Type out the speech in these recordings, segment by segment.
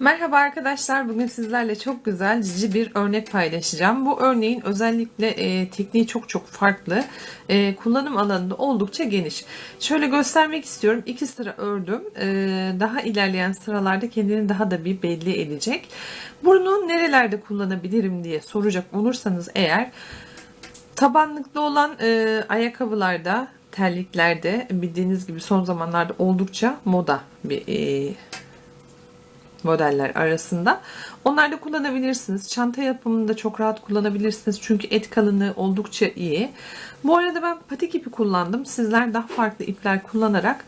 Merhaba arkadaşlar. Bugün sizlerle çok güzel cici bir örnek paylaşacağım. Bu örneğin özellikle e, tekniği çok çok farklı. E, kullanım alanı da oldukça geniş. Şöyle göstermek istiyorum. İki sıra ördüm. E, daha ilerleyen sıralarda kendini daha da bir belli edecek. Bunu nerelerde kullanabilirim diye soracak olursanız eğer tabanlıklı olan e, ayakkabılarda terliklerde bildiğiniz gibi son zamanlarda oldukça moda bir e, modeller arasında. Onları da kullanabilirsiniz. Çanta yapımında çok rahat kullanabilirsiniz. Çünkü et kalınlığı oldukça iyi. Bu arada ben patik ipi kullandım. Sizler daha farklı ipler kullanarak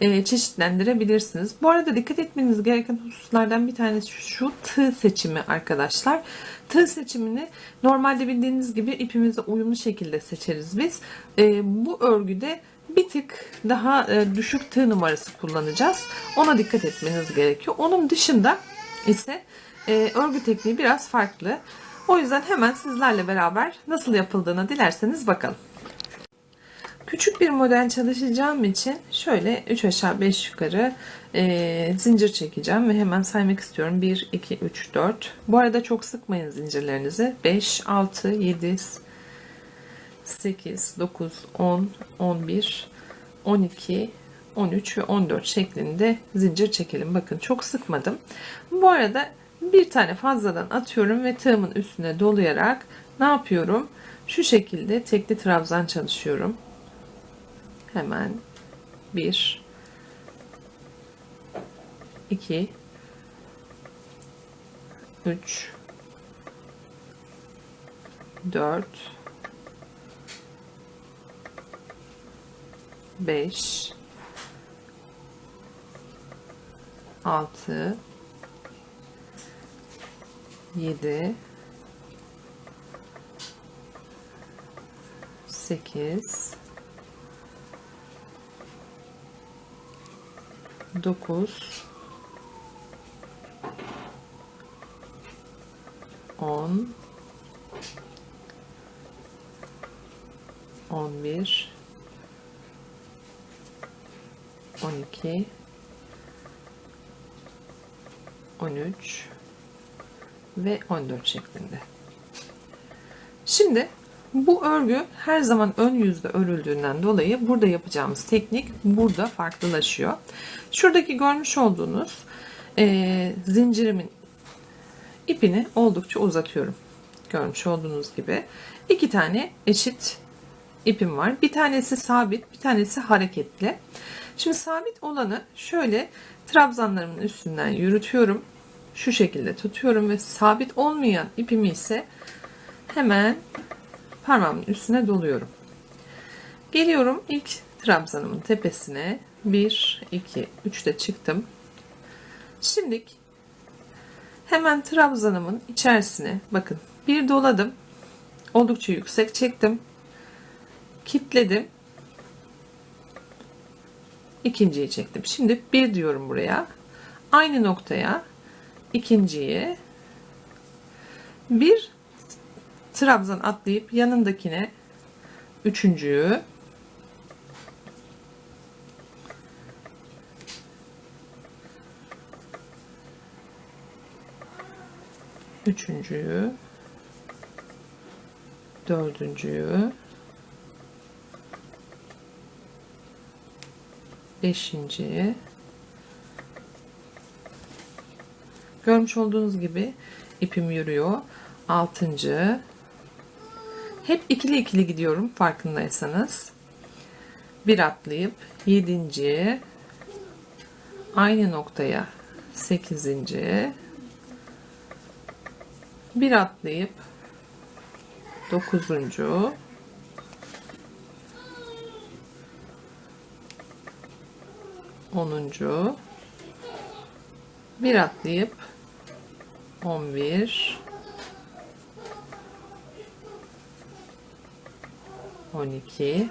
e, çeşitlendirebilirsiniz. Bu arada dikkat etmeniz gereken hususlardan bir tanesi şu tığ seçimi arkadaşlar. Tığ seçimini normalde bildiğiniz gibi ipimizle uyumlu şekilde seçeriz biz. E, bu örgüde bir tık daha e, düşük tığ numarası kullanacağız. Ona dikkat etmeniz gerekiyor. Onun dışında ise e, örgü tekniği biraz farklı. O yüzden hemen sizlerle beraber nasıl yapıldığını dilerseniz bakalım. Küçük bir model çalışacağım için şöyle 3 aşağı 5 yukarı e, zincir çekeceğim ve hemen saymak istiyorum. 1, 2, 3, 4. Bu arada çok sıkmayın zincirlerinizi. 5, 6, 7, 8, 9, 10, 11, 12, 13 ve 14 şeklinde zincir çekelim. Bakın çok sıkmadım. Bu arada bir tane fazladan atıyorum ve tığımın üstüne dolayarak ne yapıyorum? Şu şekilde tekli trabzan çalışıyorum. Hemen 1 2 3 4 5 6 7 8 9 10 11 12 13 ve 14 şeklinde. Şimdi bu örgü her zaman ön yüzde örüldüğünden dolayı burada yapacağımız teknik burada farklılaşıyor. Şuradaki görmüş olduğunuz e, zincirimin ipini oldukça uzatıyorum. Görmüş olduğunuz gibi iki tane eşit ipim var. Bir tanesi sabit, bir tanesi hareketli. Şimdi sabit olanı şöyle trabzanlarımın üstünden yürütüyorum. Şu şekilde tutuyorum ve sabit olmayan ipimi ise hemen parmağımın üstüne doluyorum. Geliyorum ilk trabzanımın tepesine. 1, 2, 3 de çıktım. Şimdi hemen trabzanımın içerisine bakın bir doladım. Oldukça yüksek çektim. Kitledim ikinciyi çektim. Şimdi bir diyorum buraya. Aynı noktaya ikinciyi bir trabzan atlayıp yanındakine üçüncüyü üçüncüyü dördüncüyü beşinci. Görmüş olduğunuz gibi ipim yürüyor. Altıncı. Hep ikili ikili gidiyorum farkındaysanız. Bir atlayıp yedinci. Aynı noktaya sekizinci. Bir atlayıp dokuzuncu 10. Bir atlayıp 11 12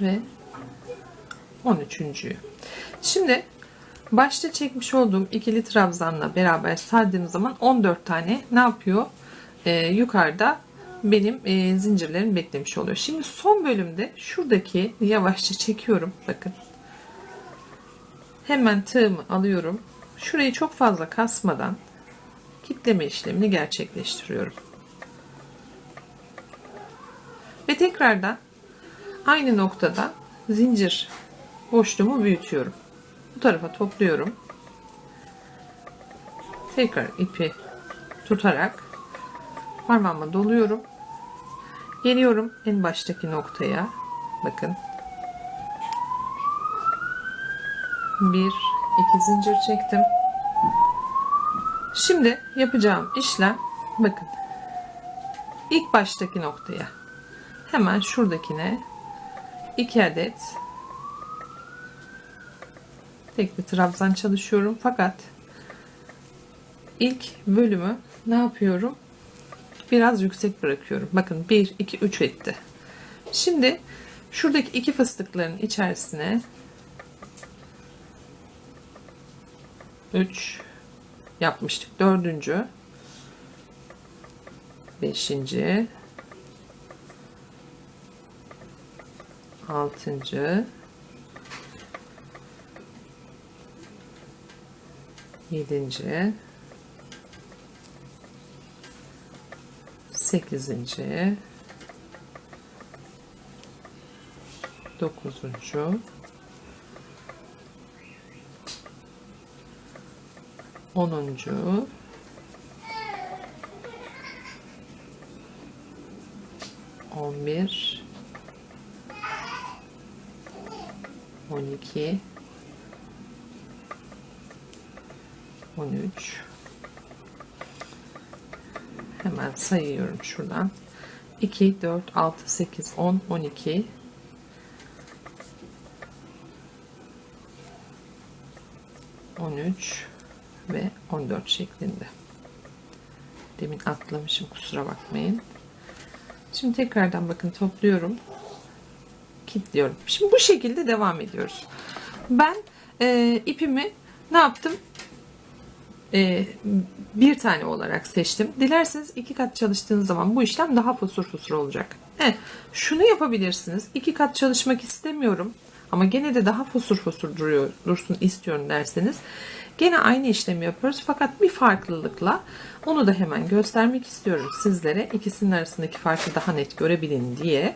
ve 13. Şimdi başta çekmiş olduğum ikili trabzanla beraber sardığım zaman 14 tane ne yapıyor? Ee, yukarıda benim e, zincirlerim beklemiş oluyor. Şimdi son bölümde şuradaki yavaşça çekiyorum. Bakın. Hemen tığımı alıyorum. Şurayı çok fazla kasmadan kitleme işlemini gerçekleştiriyorum. Ve tekrardan aynı noktada zincir boşluğumu büyütüyorum. Bu tarafa topluyorum. Tekrar ipi tutarak parmağıma doluyorum. Geliyorum en baştaki noktaya. Bakın. Bir, iki zincir çektim. Şimdi yapacağım işlem bakın. İlk baştaki noktaya hemen şuradakine iki adet tekli trabzan çalışıyorum fakat ilk bölümü ne yapıyorum biraz yüksek bırakıyorum. Bakın 1 2 3 etti. Şimdi şuradaki iki fıstıkların içerisine 3 yapmıştık. Dördüncü beşinci altıncı yedinci sekizinci. Dokuzuncu. Onuncu. On bir. On iki. On üç hemen sayıyorum şuradan 2 4 6 8 10 12 13 ve 14 şeklinde. Demin atlamışım kusura bakmayın. Şimdi tekrardan bakın topluyorum. Kilitliyorum. Şimdi bu şekilde devam ediyoruz. Ben e, ipimi ne yaptım? E, bir tane olarak seçtim. Dilerseniz iki kat çalıştığınız zaman bu işlem daha fosur fosur olacak. He, şunu yapabilirsiniz. İki kat çalışmak istemiyorum ama gene de daha fosur fosur duruyor, dursun istiyorum derseniz gene aynı işlemi yapıyoruz fakat bir farklılıkla onu da hemen göstermek istiyorum sizlere ikisinin arasındaki farkı daha net görebilin diye.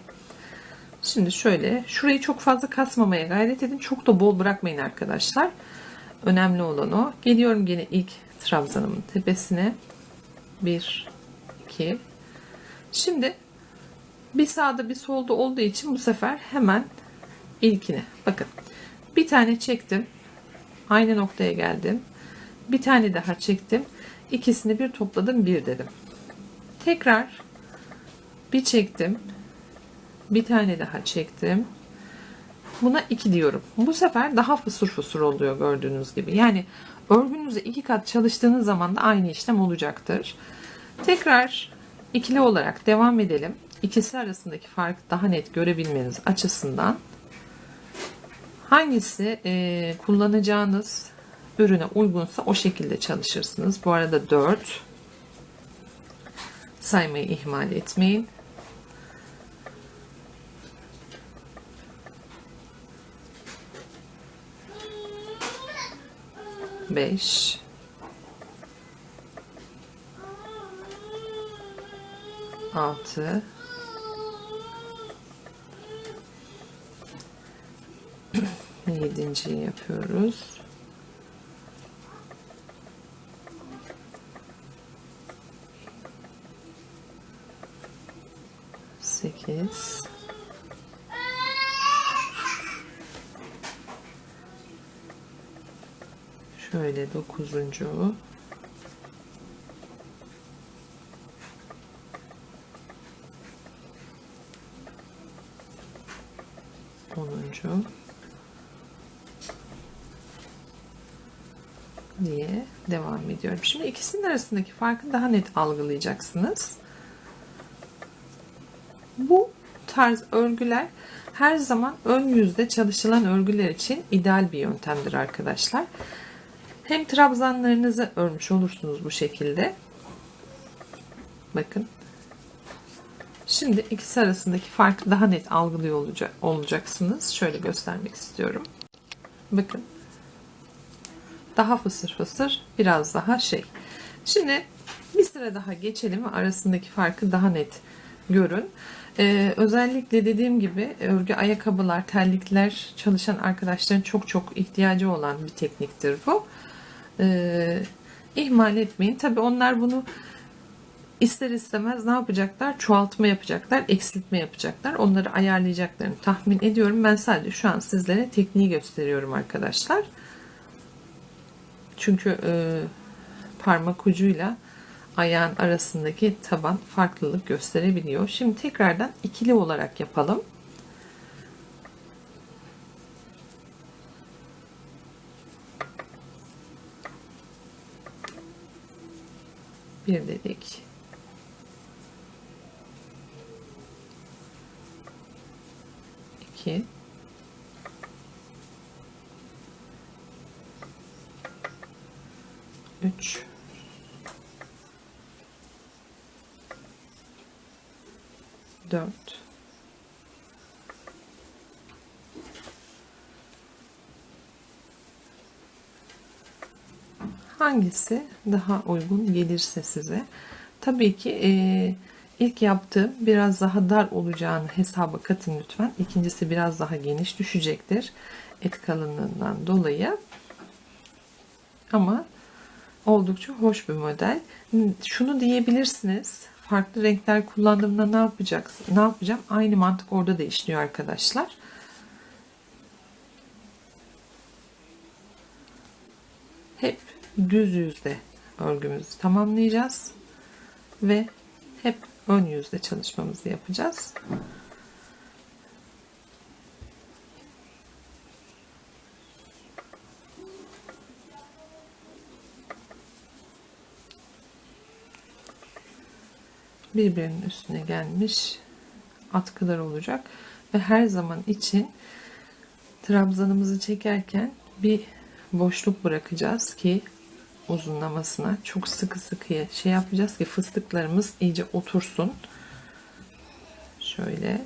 Şimdi şöyle şurayı çok fazla kasmamaya gayret edin. Çok da bol bırakmayın arkadaşlar. Önemli olan o. Geliyorum gene ilk trabzanımın tepesine. 1 2 Şimdi bir sağda bir solda olduğu için bu sefer hemen ilkine. Bakın. Bir tane çektim. Aynı noktaya geldim. Bir tane daha çektim. İkisini bir topladım, bir dedim. Tekrar bir çektim. Bir tane daha çektim. Buna 2 diyorum. Bu sefer daha fısır fısır oluyor gördüğünüz gibi. Yani örgünüzü iki kat çalıştığınız zaman da aynı işlem olacaktır. Tekrar ikili olarak devam edelim. İkisi arasındaki farkı daha net görebilmeniz açısından hangisi e, kullanacağınız ürüne uygunsa o şekilde çalışırsınız. Bu arada 4 saymayı ihmal etmeyin. Beş. Altı. Yedinciyi yapıyoruz. Sekiz. Şöyle dokuzuncu. Onuncu. diye devam ediyorum. Şimdi ikisinin arasındaki farkı daha net algılayacaksınız. Bu tarz örgüler her zaman ön yüzde çalışılan örgüler için ideal bir yöntemdir arkadaşlar. Hem trabzanlarınızı örmüş olursunuz bu şekilde. Bakın. Şimdi ikisi arasındaki farkı daha net algılıyor olacak, olacaksınız. Şöyle göstermek istiyorum. Bakın. Daha fısır fısır, biraz daha şey. Şimdi bir sıra daha geçelim ve arasındaki farkı daha net görün. Ee, özellikle dediğim gibi örgü ayakkabılar, terlikler çalışan arkadaşların çok çok ihtiyacı olan bir tekniktir bu. Ee, ihmal etmeyin. Tabi onlar bunu ister istemez ne yapacaklar? Çoğaltma yapacaklar, eksiltme yapacaklar. Onları ayarlayacaklarını tahmin ediyorum. Ben sadece şu an sizlere tekniği gösteriyorum arkadaşlar. Çünkü e, parmak ucuyla ayağın arasındaki taban farklılık gösterebiliyor. Şimdi tekrardan ikili olarak yapalım. Bir dedik. İki. Üç. Dört. Hangisi daha uygun gelirse size. Tabii ki e, ilk yaptığım biraz daha dar olacağını hesaba katın lütfen. İkincisi biraz daha geniş düşecektir. Et kalınlığından dolayı. Ama oldukça hoş bir model. Şunu diyebilirsiniz. Farklı renkler kullandığımda ne yapacaksın? Ne yapacağım? Aynı mantık orada da işliyor arkadaşlar. Hep düz yüzde örgümüzü tamamlayacağız ve hep ön yüzde çalışmamızı yapacağız. birbirinin üstüne gelmiş atkılar olacak ve her zaman için trabzanımızı çekerken bir boşluk bırakacağız ki uzunlamasına çok sıkı sıkıya şey yapacağız ki fıstıklarımız iyice otursun. Şöyle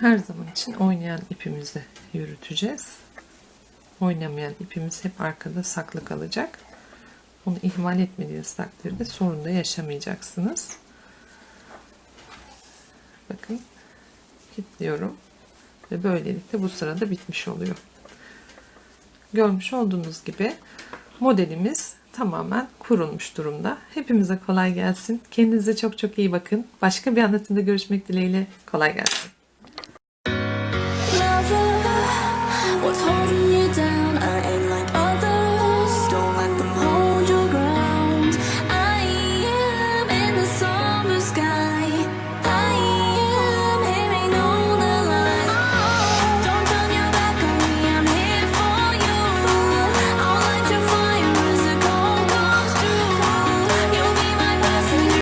her zaman için oynayan ipimizi yürüteceğiz. Oynamayan ipimiz hep arkada saklı kalacak. Onu ihmal etmediğiniz takdirde sorun da yaşamayacaksınız. Bakın kilitliyorum ve böylelikle bu sırada bitmiş oluyor. Görmüş olduğunuz gibi modelimiz tamamen kurulmuş durumda. Hepimize kolay gelsin. Kendinize çok çok iyi bakın. Başka bir anlatımda görüşmek dileğiyle kolay gelsin.